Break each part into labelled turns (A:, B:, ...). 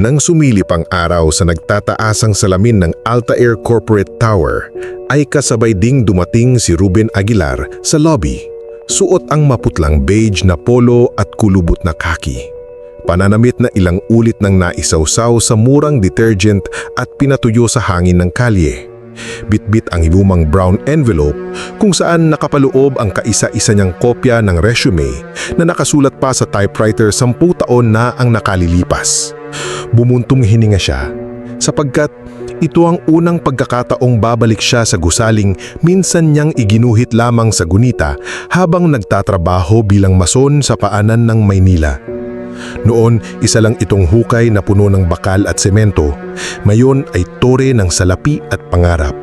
A: Nang sumilip ang araw sa nagtataasang salamin ng Altair Corporate Tower, ay kasabay ding dumating si Ruben Aguilar sa lobby. Suot ang maputlang beige na polo at kulubot na khaki. Pananamit na ilang ulit ng naisawsaw sa murang detergent at pinatuyo sa hangin ng kalye. Bitbit ang lumang brown envelope kung saan nakapaloob ang kaisa-isa niyang kopya ng resume na nakasulat pa sa typewriter sampung taon na ang nakalilipas. Bumuntong hininga siya sapagkat ito ang unang pagkakataong babalik siya sa gusaling minsan niyang iginuhit lamang sa gunita habang nagtatrabaho bilang mason sa paanan ng Maynila. Noon, isa lang itong hukay na puno ng bakal at semento. Mayon ay tore ng salapi at pangarap.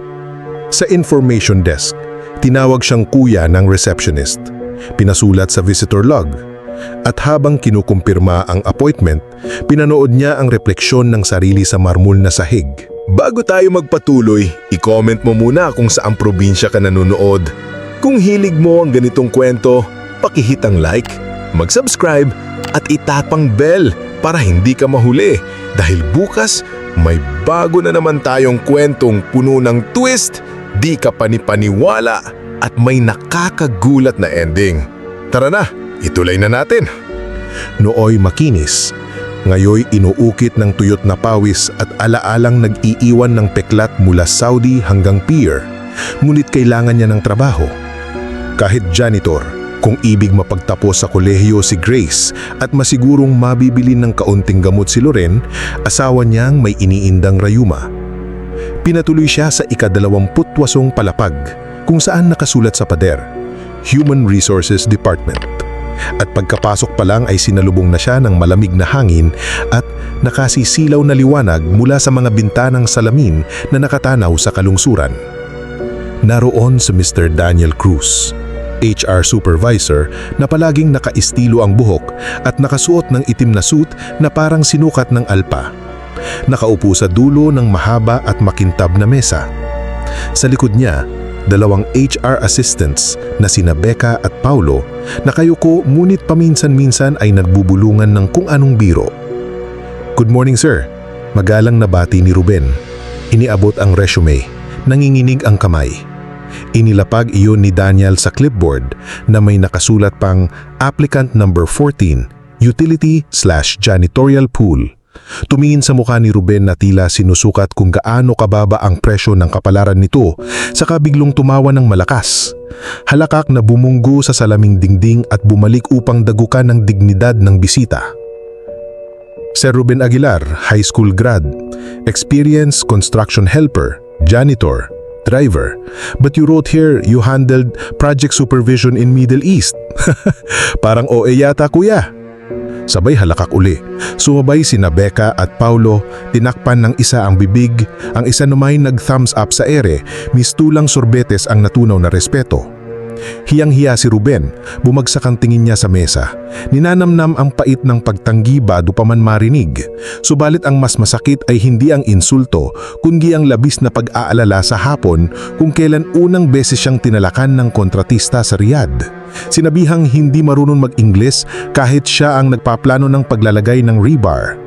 A: Sa information desk, tinawag siyang kuya ng receptionist. Pinasulat sa visitor log. At habang kinukumpirma ang appointment, pinanood niya ang refleksyon ng sarili sa marmol na sahig. Bago tayo magpatuloy, i-comment mo muna kung saang probinsya ka nanonood. Kung hilig mo ang ganitong kwento, pakihit ang like, mag-subscribe at itapang bell para hindi ka mahuli dahil bukas may bago na naman tayong kwentong puno ng twist, di ka panipaniwala at may nakakagulat na ending. Tara na, ituloy na natin. Nooy makinis, ngayoy inuukit ng tuyot na pawis at alaalang nag-iiwan ng peklat mula Saudi hanggang pier, ngunit kailangan niya ng trabaho. Kahit janitor, kung ibig mapagtapos sa kolehiyo si Grace at masigurong mabibili ng kaunting gamot si Loren, asawa niyang may iniindang rayuma. Pinatuloy siya sa ikadalawamputwasong palapag kung saan nakasulat sa pader, Human Resources Department. At pagkapasok pa lang ay sinalubong na siya ng malamig na hangin at nakasisilaw na liwanag mula sa mga bintanang salamin na nakatanaw sa kalungsuran. Naroon si Mr. Daniel Cruz, HR supervisor na palaging nakaistilo ang buhok at nakasuot ng itim na suit na parang sinukat ng alpa. Nakaupo sa dulo ng mahaba at makintab na mesa. Sa likod niya, dalawang HR assistants na sina Becca at Paulo nakayuko ngunit paminsan-minsan ay nagbubulungan ng kung anong biro. Good morning sir. Magalang na bati ni Ruben. Iniabot ang resume. Nanginginig ang kamay. Inilapag iyon ni Daniel sa clipboard na may nakasulat pang Applicant Number 14, Utility slash Janitorial Pool. Tumingin sa mukha ni Ruben na tila sinusukat kung gaano kababa ang presyo ng kapalaran nito saka biglong tumawa ng malakas. Halakak na bumunggo sa salaming dingding at bumalik upang dagukan ng dignidad ng bisita. Sir Ruben Aguilar, high school grad, experience construction helper, janitor, driver. But you wrote here you handled project supervision in Middle East. Parang OA yata kuya. Sabay halakak uli. Sumabay si Becca at Paulo, tinakpan ng isa ang bibig, ang isa naman nag-thumbs up sa ere, mistulang sorbetes ang natunaw na respeto. Hiyang-hiya si Ruben, bumagsak ang tingin niya sa mesa. Ninanamnam ang pait ng pagtanggi bado pa man marinig. Subalit ang mas masakit ay hindi ang insulto, kundi ang labis na pag-aalala sa hapon kung kailan unang beses siyang tinalakan ng kontratista sa Riyadh. Sinabihang hindi marunong mag-Ingles kahit siya ang nagpaplano ng paglalagay ng rebar.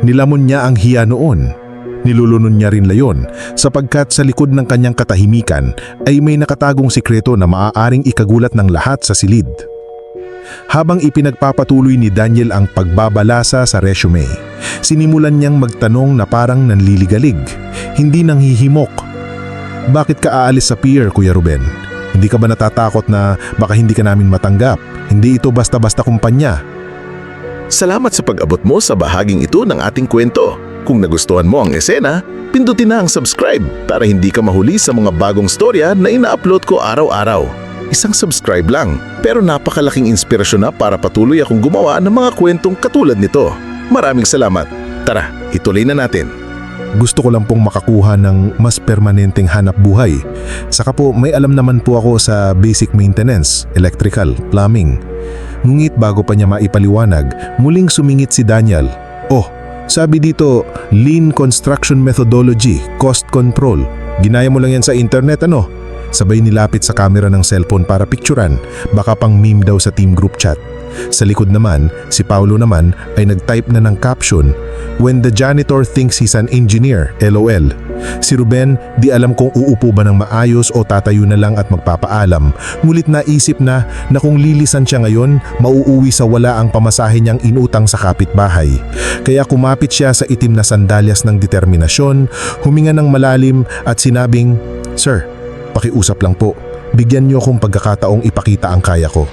A: Nilamon niya ang hiya noon. Nilulunon niya rin layon sapagkat sa likod ng kanyang katahimikan ay may nakatagong sikreto na maaaring ikagulat ng lahat sa silid. Habang ipinagpapatuloy ni Daniel ang pagbabalasa sa resume, sinimulan niyang magtanong na parang nanliligalig, hindi nanghihimok. Bakit ka aalis sa pier, Kuya Ruben? Hindi ka ba natatakot na baka hindi ka namin matanggap? Hindi ito basta-basta kumpanya.
B: Salamat sa pag-abot mo sa bahaging ito ng ating kwento. Kung nagustuhan mo ang esena, pindutin na ang subscribe para hindi ka mahuli sa mga bagong storya na ina-upload ko araw-araw. Isang subscribe lang, pero napakalaking inspirasyon na para patuloy akong gumawa ng mga kwentong katulad nito. Maraming salamat. Tara, ituloy na natin.
A: Gusto ko lang pong makakuha ng mas permanenteng hanap buhay. Saka po may alam naman po ako sa basic maintenance, electrical, plumbing. Ngunit bago pa niya maipaliwanag, muling sumingit si Daniel. Oh, sabi dito, lean construction methodology, cost control. Ginaya mo lang yan sa internet ano? Sabay nilapit sa camera ng cellphone para picturean, baka pang meme daw sa team group chat. Sa likod naman, si Paulo naman ay nag-type na ng caption, When the janitor thinks he's an engineer, LOL. Si Ruben, di alam kung uupo ba ng maayos o tatayo na lang at magpapaalam. Ngulit naisip na na kung lilisan siya ngayon, mauuwi sa wala ang pamasahe niyang inutang sa kapitbahay. Kaya kumapit siya sa itim na sandalyas ng determinasyon, huminga ng malalim at sinabing, Sir, pakiusap lang po. Bigyan niyo akong pagkakataong ipakita ang kaya ko.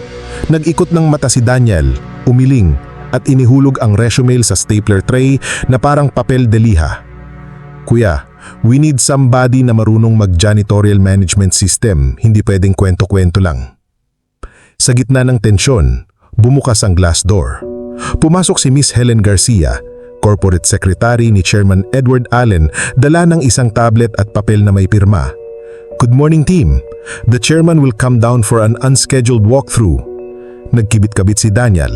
A: Nag-ikot ng mata si Daniel, umiling, at inihulog ang resume sa stapler tray na parang papel de liha. Kuya, we need somebody na marunong mag-janitorial management system, hindi pwedeng kwento-kwento lang. Sa gitna ng tensyon, bumukas ang glass door. Pumasok si Miss Helen Garcia, corporate secretary ni Chairman Edward Allen, dala ng isang tablet at papel na may pirma. Good morning team. The chairman will come down for an unscheduled walkthrough. Nagkibit-kabit si Daniel.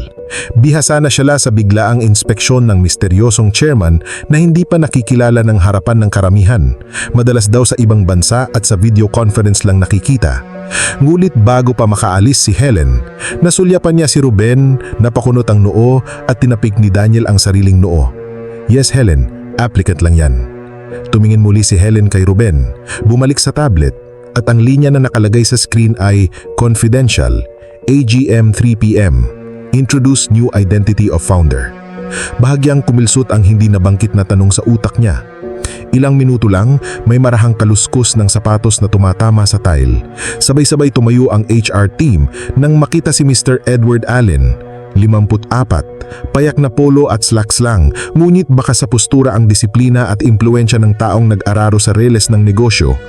A: Bihasa na siya sa biglaang inspeksyon ng misteryosong chairman na hindi pa nakikilala ng harapan ng karamihan. Madalas daw sa ibang bansa at sa video conference lang nakikita. Ngulit bago pa makaalis si Helen, nasulyapan niya si Ruben, napakunot ang noo at tinapik ni Daniel ang sariling noo. Yes Helen, applicant lang yan. Tumingin muli si Helen kay Ruben, bumalik sa tablet at ang linya na nakalagay sa screen ay confidential, AGM 3PM, introduce new identity of founder. Bahagyang kumilsot ang hindi nabangkit na tanong sa utak niya. Ilang minuto lang, may marahang kaluskus ng sapatos na tumatama sa tile. Sabay-sabay tumayo ang HR team nang makita si Mr. Edward Allen. 54, payak na polo at slacks lang, ngunit baka sa postura ang disiplina at impluensya ng taong nag-araro sa reles ng negosyo.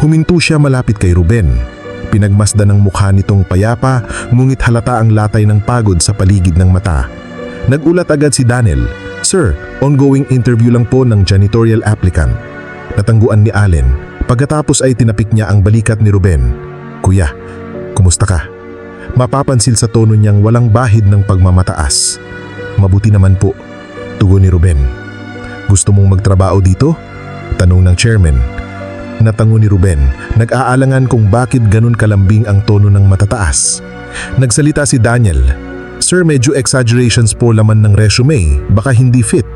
A: Huminto siya malapit kay Ruben. Pinagmasdan ng mukha nitong payapa, ngunit halata ang latay ng pagod sa paligid ng mata. Nagulat agad si Daniel. Sir, ongoing interview lang po ng janitorial applicant. Natangguan ni Allen. Pagkatapos ay tinapik niya ang balikat ni Ruben. Kuya, kumusta ka? Mapapansil sa tono niyang walang bahid ng pagmamataas. Mabuti naman po, tugon ni Ruben. Gusto mong magtrabaho dito? Tanong ng chairman. Natango ni Ruben, nag-aalangan kung bakit ganun kalambing ang tono ng matataas. Nagsalita si Daniel. Sir, medyo exaggerations po laman ng resume, baka hindi fit.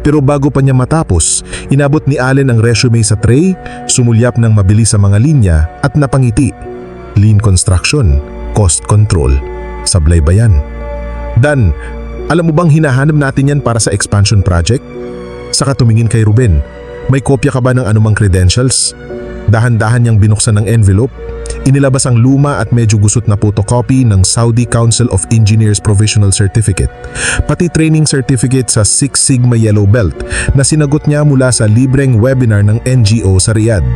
A: Pero bago pa niya matapos, inabot ni Allen ang resume sa tray, sumulyap ng mabilis sa mga linya at napangiti. Lean construction, cost control, sablay ba yan? Dan, alam mo bang hinahanap natin yan para sa expansion project? Saka tumingin kay Ruben, may kopya ka ba ng anumang credentials? Dahan-dahan niyang binuksan ng envelope. Inilabas ang luma at medyo gusot na photocopy ng Saudi Council of Engineers Provisional Certificate, pati training certificate sa Six Sigma Yellow Belt na sinagot niya mula sa libreng webinar ng NGO sa Riyadh.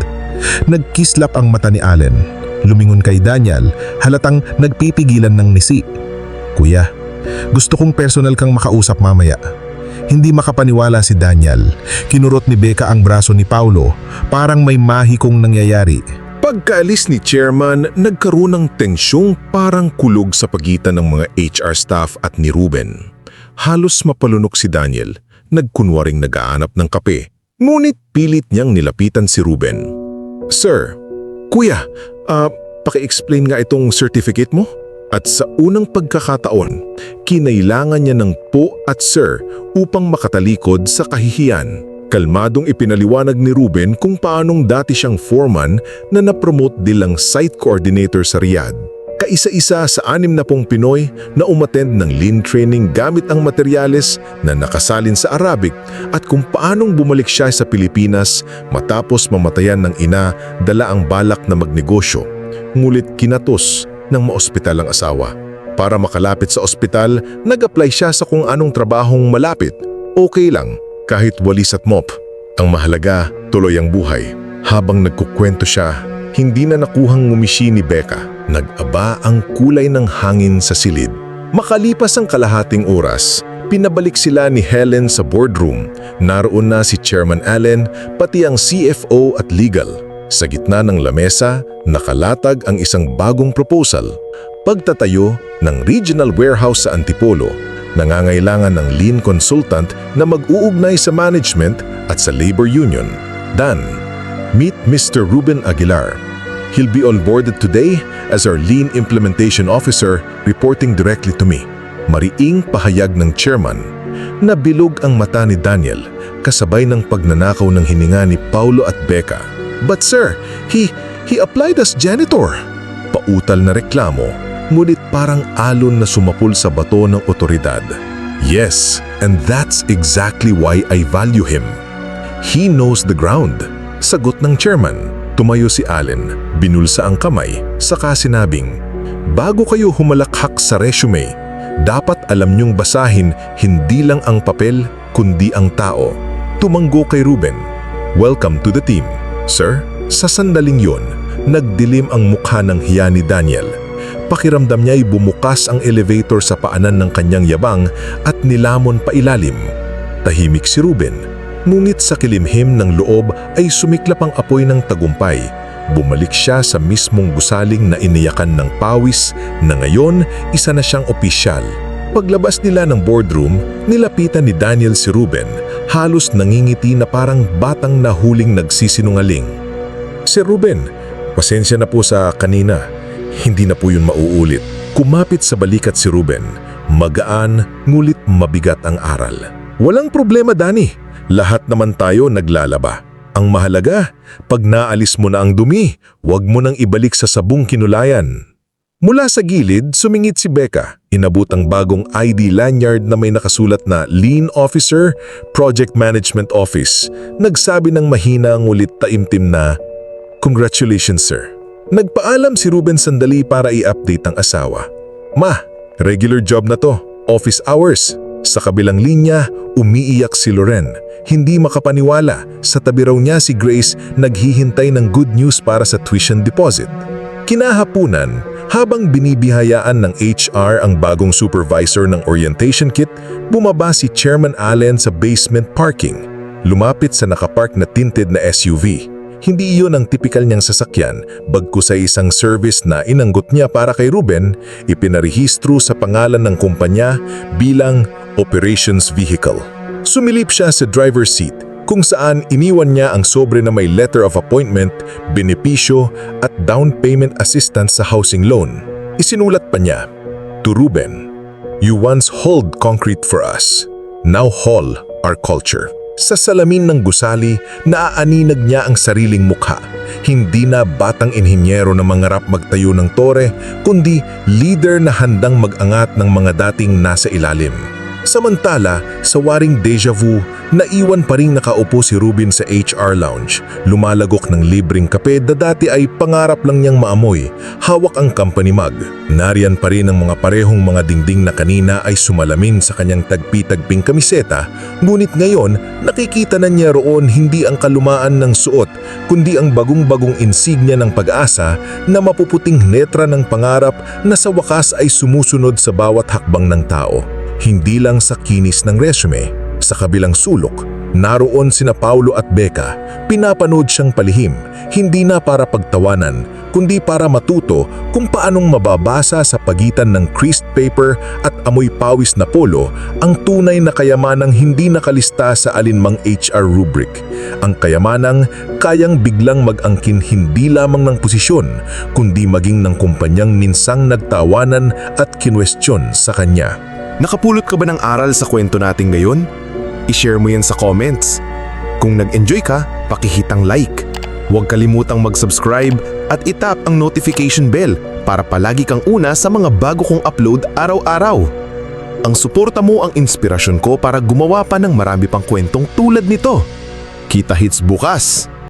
A: Nagkislap ang mata ni Allen. Lumingon kay Daniel, halatang nagpipigilan ng nisi. Kuya, gusto kong personal kang makausap mamaya. Hindi makapaniwala si Daniel. Kinurot ni Becca ang braso ni Paulo, parang may mahikong nangyayari.
C: Pagkaalis ni chairman, nagkaroon ng tensyong parang kulog sa pagitan ng mga HR staff at ni Ruben. Halos mapalunok si Daniel, nagkunwaring nagaanap ng kape. Ngunit pilit niyang nilapitan si Ruben. Sir, Kuya, ah, paki-explain nga itong certificate mo? At sa unang pagkakataon, kinailangan niya ng po at sir upang makatalikod sa kahihiyan. Kalmadong ipinaliwanag ni Ruben kung paanong dati siyang foreman na napromote bilang site coordinator sa Riyadh. Kaisa-isa sa anim na pong Pinoy na umattend ng lean training gamit ang materyales na nakasalin sa Arabic at kung paanong bumalik siya sa Pilipinas matapos mamatayan ng ina dala ang balak na magnegosyo. Ngulit kinatos ng maospital ang asawa. Para makalapit sa ospital, nag-apply siya sa kung anong trabahong malapit. Okay lang, kahit walis at mop. Ang mahalaga, tuloy ang buhay. Habang nagkukwento siya, hindi na nakuhang ngumisi ni Becca. Nag-aba ang kulay ng hangin sa silid. Makalipas ang kalahating oras, pinabalik sila ni Helen sa boardroom. Naroon na si Chairman Allen, pati ang CFO at legal. Sa gitna ng lamesa, nakalatag ang isang bagong proposal. Pagtatayo ng regional warehouse sa Antipolo, nangangailangan ng lean consultant na mag-uugnay sa management at sa labor union. Dan, meet Mr. Ruben Aguilar. He'll be onboarded today as our lean implementation officer reporting directly to me. Mariing pahayag ng chairman na bilog ang mata ni Daniel kasabay ng pagnanakaw ng hininga ni Paulo at Becca. But sir, he, he applied as janitor. Pautal na reklamo, ngunit parang alon na sumapul sa bato ng otoridad. Yes, and that's exactly why I value him. He knows the ground. Sagot ng chairman. Tumayo si Allen, binulsa ang kamay, saka sinabing, Bago kayo humalakhak sa resume, dapat alam niyong basahin hindi lang ang papel, kundi ang tao. Tumanggo kay Ruben. Welcome to the team. Sir, sa sandaling yon, nagdilim ang mukha ng hiya ni Daniel. Pakiramdam niya ay bumukas ang elevator sa paanan ng kanyang yabang at nilamon pa ilalim. Tahimik si Ruben, ngunit sa kilimhim ng loob ay sumiklap ang apoy ng tagumpay. Bumalik siya sa mismong gusaling na iniyakan ng pawis na ngayon isa na siyang opisyal. Paglabas nila ng boardroom, nilapitan ni Daniel si Ruben, halos nangingiti na parang batang nahuling nagsisinungaling. Sir Ruben, pasensya na po sa kanina. Hindi na po yun mauulit. Kumapit sa balikat si Ruben. Magaan, ngulit mabigat ang aral. Walang problema, Dani. Lahat naman tayo naglalaba. Ang mahalaga, pag naalis mo na ang dumi, huwag mo nang ibalik sa sabong kinulayan. Mula sa gilid, sumingit si Becca. Inabot ang bagong ID lanyard na may nakasulat na Lean Officer, Project Management Office. Nagsabi ng mahina ang ulit taimtim na, Congratulations, sir. Nagpaalam si Ruben sandali para i-update ang asawa. Ma, regular job na to. Office hours. Sa kabilang linya, umiiyak si Loren. Hindi makapaniwala, sa tabi raw niya si Grace naghihintay ng good news para sa tuition deposit. Kinahapunan, habang binibihayaan ng HR ang bagong supervisor ng orientation kit, bumaba si Chairman Allen sa basement parking. Lumapit sa nakapark na tinted na SUV. Hindi iyon ang tipikal niyang sasakyan, bagku sa isang service na inanggot niya para kay Ruben, ipinarehistro sa pangalan ng kumpanya bilang Operations Vehicle. Sumilip siya sa driver's seat kung saan iniwan niya ang sobre na may letter of appointment, benepisyo at down payment assistance sa housing loan. Isinulat pa niya, To Ruben, You once hauled concrete for us. Now haul our culture. Sa salamin ng gusali, naaaninag niya ang sariling mukha. Hindi na batang inhinyero na mangarap magtayo ng tore, kundi leader na handang mag-angat ng mga dating nasa ilalim. Samantala, sa waring deja vu, naiwan pa rin nakaupo si Ruben sa HR lounge. Lumalagok ng libreng kape na dati ay pangarap lang niyang maamoy. Hawak ang company mug. Nariyan pa rin ang mga parehong mga dingding na kanina ay sumalamin sa kanyang tagpi-tagping kamiseta. Ngunit ngayon, nakikita na niya roon hindi ang kalumaan ng suot, kundi ang bagong-bagong insignia ng pag-asa na mapuputing netra ng pangarap na sa wakas ay sumusunod sa bawat hakbang ng tao hindi lang sa kinis ng resume. Sa kabilang sulok, naroon sina Paulo at Becca. Pinapanood siyang palihim, hindi na para pagtawanan, kundi para matuto kung paanong mababasa sa pagitan ng creased paper at amoy pawis na polo ang tunay na kayamanang hindi nakalista sa alinmang HR rubric. Ang kayamanang kayang biglang mag-angkin hindi lamang ng posisyon, kundi maging ng kumpanyang minsang nagtawanan at kinwestiyon sa kanya.
D: Nakapulot ka ba ng aral sa kwento natin ngayon? I-share mo yan sa comments. Kung nag-enjoy ka, pakihitang like. Huwag kalimutang mag-subscribe at itap ang notification bell para palagi kang una sa mga bago kong upload araw-araw. Ang suporta mo ang inspirasyon ko para gumawa pa ng marami pang kwentong tulad nito. Kita hits bukas!